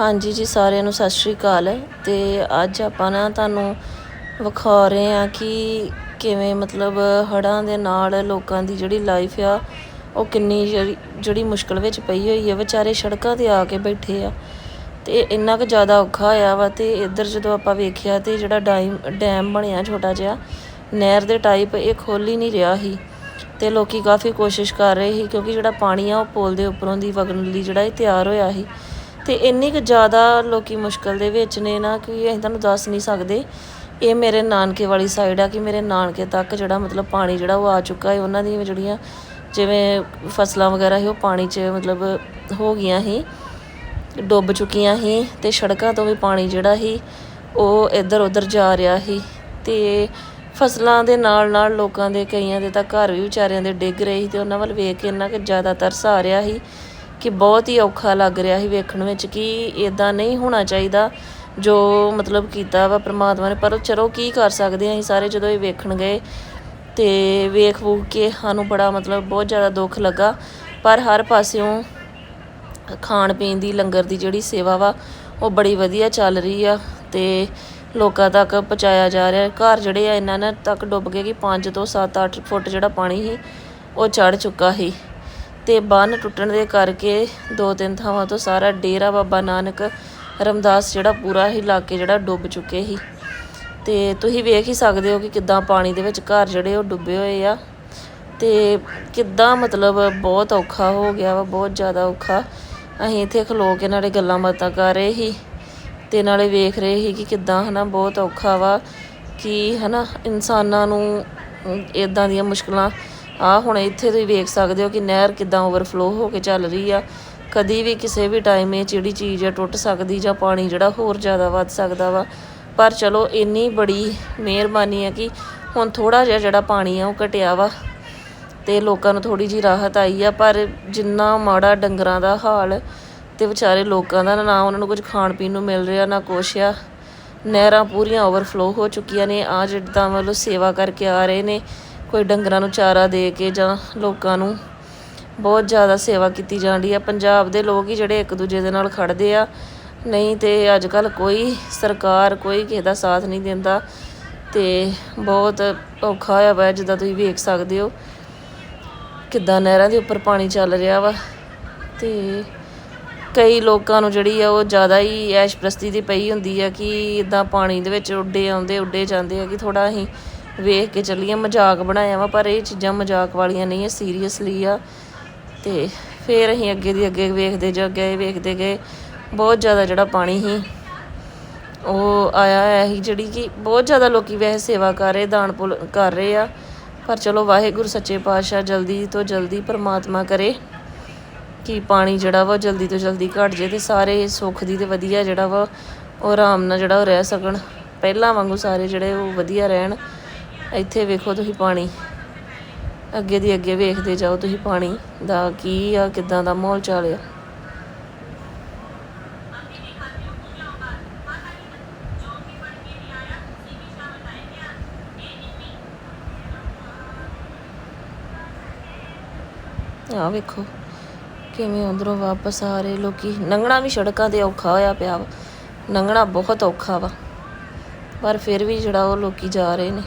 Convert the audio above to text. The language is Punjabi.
ਹਾਂਜੀ ਜੀ, ਸਾਰਿਆਂ ਨੂੰ ਸਤਿ ਸ਼੍ਰੀ ਅਕਾਲ। ਤੇ ਅੱਜ ਆਪਾਂ ਨਾ ਤੁਹਾਨੂੰ ਵਿਖਾ ਰਹੇ ਆ ਕਿ ਕਿਵੇਂ ਮਤਲਬ ਹੜ੍ਹਾਂ ਦੇ ਨਾਲ ਲੋਕਾਂ ਦੀ ਜਿਹੜੀ ਲਾਈਫ ਆ, ਉਹ ਕਿੰਨੀ ਜਿਹੜੀ ਜਿਹੜੀ ਮੁਸ਼ਕਲ ਵਿੱਚ ਪਈ ਹੋਈ ਹੈ ਵਿਚਾਰੇ ਸੜਕਾਂ ਤੇ ਆ ਕੇ ਬੈਠੇ ਆ। ਤੇ ਇੰਨਾ ਕੁ ਜ਼ਿਆਦਾ ਔਖਾ ਹੋਇਆ ਵਾ ਤੇ ਇੱਧਰ ਜਦੋਂ ਆਪਾਂ ਵੇਖਿਆ ਤੇ ਜਿਹੜਾ ਡਾਈਮ, ਡੈਮ ਬਣਿਆ ਛੋਟਾ ਜਿਹਾ, ਨਹਿਰ ਦੇ ਟਾਈਪ ਇਹ ਖੋਲ ਹੀ ਨਹੀਂ ਰਿਹਾ ਸੀ। ਤੇ ਲੋਕੀ ਕਾਫੀ ਕੋਸ਼ਿਸ਼ ਕਰ ਰਹੇ ਸੀ ਕਿਉਂਕਿ ਜਿਹੜਾ ਪਾਣੀ ਆ ਉਹ ਪੁਲ ਦੇ ਉੱਪਰੋਂ ਦੀ ਵਗਣ ਲਈ ਜਿਹੜਾ ਇਹ ਤਿਆਰ ਹੋਇਆ ਸੀ। ਤੇ ਇੰਨੀ ਕੁ ਜ਼ਿਆਦਾ ਲੋਕੀ ਮੁਸ਼ਕਲ ਦੇ ਵਿੱਚ ਨੇ ਨਾ ਕਿ ਅਸੀਂ ਤੁਹਾਨੂੰ ਦੱਸ ਨਹੀਂ ਸਕਦੇ। ਇਹ ਮੇਰੇ ਨਾਨਕੇ ਵਾਲੀ ਸਾਈਡ ਆ ਕਿ ਮੇਰੇ ਨਾਨਕੇ ਤੱਕ ਜਿਹੜਾ ਮਤਲਬ ਪਾਣੀ ਜਿਹੜਾ ਉਹ ਆ ਚੁੱਕਾ ਹੈ। ਉਹਨਾਂ ਦੀਆਂ ਜਿਹੜੀਆਂ ਜਿਵੇਂ ਫਸਲਾਂ ਵਗੈਰਾ ਸੀ, ਉਹ ਪਾਣੀ 'ਚ ਮਤਲਬ ਹੋ ਗਈਆਂ ਸੀ, ਡੁੱਬ ਚੁੱਕੀਆਂ ਸੀ ਤੇ ਸੜਕਾਂ ਤੋਂ ਵੀ ਪਾਣੀ ਜਿਹੜਾ ਸੀ, ਉਹ ਇੱਧਰ ਉੱਧਰ ਜਾ ਰਿਹਾ ਸੀ। ਤੇ ਫਸਲਾਂ ਦੇ ਨਾਲ ਨਾਲ ਲੋਕਾਂ ਦੇ ਕਈਆਂ ਦੇ ਤਾਂ ਘਰ ਵੀ ਵਿਚਾਰਿਆਂ ਦੇ ਡਿੱਗ ਰਹੇ ਸੀ ਤੇ ਉਹਨਾਂ ਵੱਲ ਵੇਖ ਕੇ ਇੰਨਾ ਕਿ ਜ਼ਿਆਦਾ ਤਰਸ ਆ ਰਿਹਾ ਸੀ। ਕਿ ਬਹੁਤ ਹੀ ਔਖਾ ਲੱਗ ਰਿਹਾ ਸੀ ਵੇਖਣ ਵਿੱਚ ਕਿ ਇਦਾਂ ਨਹੀਂ ਹੋਣਾ ਚਾਹੀਦਾ ਜੋ ਮਤਲਬ ਕੀਤਾ ਵਾ ਪ੍ਰਮਾਤਮਾ ਨੇ। ਪਰ ਚਲੋ ਕੀ ਕਰ ਸਕਦੇ ਹਾਂ ਅਸੀਂ ਸਾਰੇ ਜਦੋਂ ਇਹ ਵੇਖਣ ਗਏ ਤੇ ਵੇਖ ਵੂਖ ਕੇ ਸਾਨੂੰ ਬੜਾ ਮਤਲਬ ਬਹੁਤ ਜ਼ਿਆਦਾ ਦੁੱਖ ਲੱਗਾ। ਪਰ ਹਰ ਪਾਸਿਓਂ ਖਾਣ ਪੀਣ ਦੀ, ਲੰਗਰ ਦੀ ਜਿਹੜੀ ਸੇਵਾ ਵਾ, ਉਹ ਬੜੀ ਵਧੀਆ ਚੱਲ ਰਹੀ ਆ ਤੇ ਲੋਕਾਂ ਤੱਕ ਪਹੁੰਚਾਇਆ ਜਾ ਰਿਹਾ। ਘਰ ਜਿਹੜੇ ਆ, ਇਹਨਾਂ ਨੇ ਤੱਕ ਡੁੱਬ ਗਏ ਕਿ 5 ਤੋਂ 7-8 ਫੁੱਟ ਜਿਹੜਾ ਪਾਣੀ ਸੀ, ਉਹ ਚੜ ਚੁੱਕਾ ਸੀ। ਤੇ ਬੰਨ ਟੁੱਟਣ ਦੇ ਕਰਕੇ ਦੋ ਤਿੰਨ ਥਾਵਾਂ ਤੋਂ ਸਾਰਾ ਡੇਰਾ ਬਾਬਾ ਨਾਨਕ ਰਮਦਾਸ ਜਿਹੜਾ ਪੂਰਾ ਇਲਾਕੇ ਜਿਹੜਾ ਡੁੱਬ ਚੁੱਕੇ ਸੀ। ਤੇ ਤੁਸੀਂ ਵੇਖ ਹੀ ਸਕਦੇ ਹੋ ਕਿ ਕਿੱਦਾਂ ਪਾਣੀ ਦੇ ਵਿੱਚ ਘਰ ਜਿਹੜੇ ਉਹ ਡੁੱਬੇ ਹੋਏ ਆ। ਤੇ ਕਿੱਦਾਂ ਮਤਲਬ ਬਹੁਤ ਔਖਾ ਹੋ ਗਿਆ ਵਾ, ਬਹੁਤ ਜ਼ਿਆਦਾ ਔਖਾ। ਅਸੀਂ ਇੱਥੇ ਖਲੋ ਕੇ ਨਾਲੇ ਗੱਲਾਂ ਬਾਤਾਂ ਕਰ ਰਹੇ ਸੀ ਤੇ ਨਾਲੇ ਵੇਖ ਰਹੇ ਸੀ ਕਿ ਕਿੱਦਾਂ ਹਨਾ ਬਹੁਤ ਔਖਾ ਵਾ ਕਿ ਹਨਾ ਇਨਸਾਨਾਂ ਨੂੰ ਇਦਾਂ ਦੀਆਂ ਮੁਸ਼ਕਲਾਂ ਆ ਹੁਣ ਇੱਥੇ ਤੁਸੀਂ ਵੇਖ ਸਕਦੇ ਹੋ ਕਿ ਨਹਿਰ ਕਿੱਦਾਂ ਓਵਰਫਲੋ ਹੋ ਕੇ ਚੱਲ ਰਹੀ ਆ। ਕਦੀ ਵੀ ਕਿਸੇ ਵੀ ਟਾਈਮ ਇਹ ਜਿਹੜੀ ਚੀਜ਼ ਆ ਟੁੱਟ ਸਕਦੀ ਜਾਂ ਪਾਣੀ ਜਿਹੜਾ ਹੋਰ ਜ਼ਿਆਦਾ ਵੱਧ ਸਕਦਾ ਵਾ। ਪਰ ਚਲੋ ਇੰਨੀ ਬੜੀ ਮਿਹਰਬਾਨੀ ਆ ਕਿ ਹੁਣ ਥੋੜਾ ਜਿਹਾ ਜਿਹੜਾ ਪਾਣੀ ਆ ਉਹ ਘਟਿਆ ਵਾ ਤੇ ਲੋਕਾਂ ਨੂੰ ਥੋੜੀ ਜੀ ਰਾਹਤ ਆਈ ਆ। ਪਰ ਜਿੰਨਾ ਮਾੜਾ ਡੰਗਰਾਂ ਦਾ ਹਾਲ ਤੇ ਵਿਚਾਰੇ ਲੋਕਾਂ ਦਾ ਨਾ ਉਹਨਾਂ ਨੂੰ ਕੁਝ ਖਾਣ ਪੀਣ ਨੂੰ ਮਿਲ ਰਿਹਾ ਨਾ ਕੁਛ ਆ। ਨਹਿਰਾਂ ਪੂਰੀਆਂ ਓਵਰਫਲੋ ਹੋ ਚੁੱਕੀਆਂ ਨੇ। ਆ ਜਿੱਦਾਂ ਵੱਲੋਂ ਸੇਵਾ ਕਰਕੇ ਆ ਰਹੇ ਨੇ। ਕੋਈ ਡੰਗਰਾਂ ਨੂੰ ਚਾਰਾ ਦੇ ਕੇ ਜਾਂ ਲੋਕਾਂ ਨੂੰ ਬਹੁਤ ਜ਼ਿਆਦਾ ਸੇਵਾ ਕੀਤੀ ਜਾਂਦੀ ਆ। ਪੰਜਾਬ ਦੇ ਲੋਕ ਹੀ ਜਿਹੜੇ ਇੱਕ ਦੂਜੇ ਦੇ ਨਾਲ ਖੜਦੇ ਆ। ਨਹੀਂ ਤੇ ਅੱਜ ਕੱਲ ਕੋਈ ਸਰਕਾਰ ਕੋਈ ਕਿਸੇ ਦਾ ਸਾਥ ਨਹੀਂ ਦਿੰਦਾ ਤੇ ਬਹੁਤ ਔਖਾ ਹੋਇਆ ਵਾ ਜਿੱਦਾਂ ਤੁਸੀਂ ਵੇਖ ਸਕਦੇ ਹੋ। ਕਿੱਦਾਂ ਨਹਿਰਾਂ ਦੇ ਉੱਪਰ ਪਾਣੀ ਚੱਲ ਰਿਹਾ ਵਾ ਤੇ ਕਈ ਲੋਕਾਂ ਨੂੰ ਜਿਹੜੀ ਆ ਉਹ ਜ਼ਿਆਦਾ ਹੀ ਐਸ਼ ਪ੍ਰਸਤੀ ਦੀ ਪਈ ਹੁੰਦੀ ਆ ਕਿ ਇਦਾਂ ਪਾਣੀ ਦੇ ਵਿੱਚ ਉੱਡੇ ਆਉਂਦੇ, ਉੱਡੇ ਜਾਂਦੇ ਆ ਕਿ ਥੋੜਾ ਅਸੀਂ ਵੇਖ ਕੇ ਚੱਲੀਏ ਮਜ਼ਾਕ ਬਣਾਇਆ ਵਾ, ਪਰ ਇਹ ਚੀਜ਼ਾਂ ਮਜ਼ਾਕ ਵਾਲੀਆਂ ਨਹੀਂ ਆ ਸੀਰੀਅਸਲੀ ਆ। ਤੇ ਫਿਰ ਅਸੀਂ ਅੱਗੇ ਦੀ ਅੱਗੇ ਵੇਖਦੇ ਜਾ ਗਏ, ਵੇਖਦੇ ਗਏ। ਬਹੁਤ ਜ਼ਿਆਦਾ ਜਿਹੜਾ ਪਾਣੀ ਸੀ, ਉਹ ਆਇਆ ਹੈ ਹੀ ਜਿਹੜੀ ਕਿ ਬਹੁਤ ਜ਼ਿਆਦਾ ਲੋਕੀ ਵੈਸੇ ਸੇਵਾ ਕਰ ਰਹੇ, ਦਾਨ ਪੁੱਲ ਕਰ ਰਹੇ ਆ। ਪਰ ਚਲੋ, ਵਾਹਿਗੁਰੂ ਸੱਚੇ ਪਾਤਸ਼ਾਹ ਜਲਦੀ ਤੋਂ ਜਲਦੀ ਪਰਮਾਤਮਾ ਕਰੇ ਕਿ ਪਾਣੀ ਜਿਹੜਾ ਵਾ ਜਲਦੀ ਤੋਂ ਜਲਦੀ ਘਟ ਜੇ ਤੇ ਸਾਰੇ ਸੁੱਖ ਦੀ ਤੇ ਵਧੀਆ ਜਿਹੜਾ ਵਾ, ਉਹ ਆਰਾਮ ਨਾਲ ਜਿਹੜਾ ਉਹ ਰਹਿ ਸਕਣ। ਪਹਿਲਾਂ ਵਾਂਗੂ ਸਾਰੇ ਜਿਹੜੇ ਉਹ ਵਧੀਆ ਰਹਿਣ। ਇੱਥੇ ਵੇਖੋ ਤੁਸੀਂ ਪਾਣੀ। ਅੱਗੇ ਦੀ ਅੱਗੇ ਵੇਖਦੇ ਜਾਓ ਤੁਸੀਂ ਪਾਣੀ ਦਾ ਕੀ ਆ, ਕਿਦਾਂ ਦਾ ਮਾਹੌਲ ਚੱਲਿਆ ਆ। ਵੇਖੋ, ਕਿਵੇਂ ਉਧਰੋਂ ਵਾਪਸ ਆ ਰਹੇ ਲੋਕੀ। ਨੰਗਣਾ ਵੀ ਸੜਕਾਂ ਤੇ ਔਖਾ ਹੋਇਆ ਪਿਆ ਵਾ। ਲੰਘਣਾ ਬਹੁਤ ਔਖਾ ਵਾ। ਪਰ ਫਿਰ ਵੀ ਜਿਹੜਾ ਉਹ ਲੋਕੀ ਜਾ ਰਹੇ ਨੇ।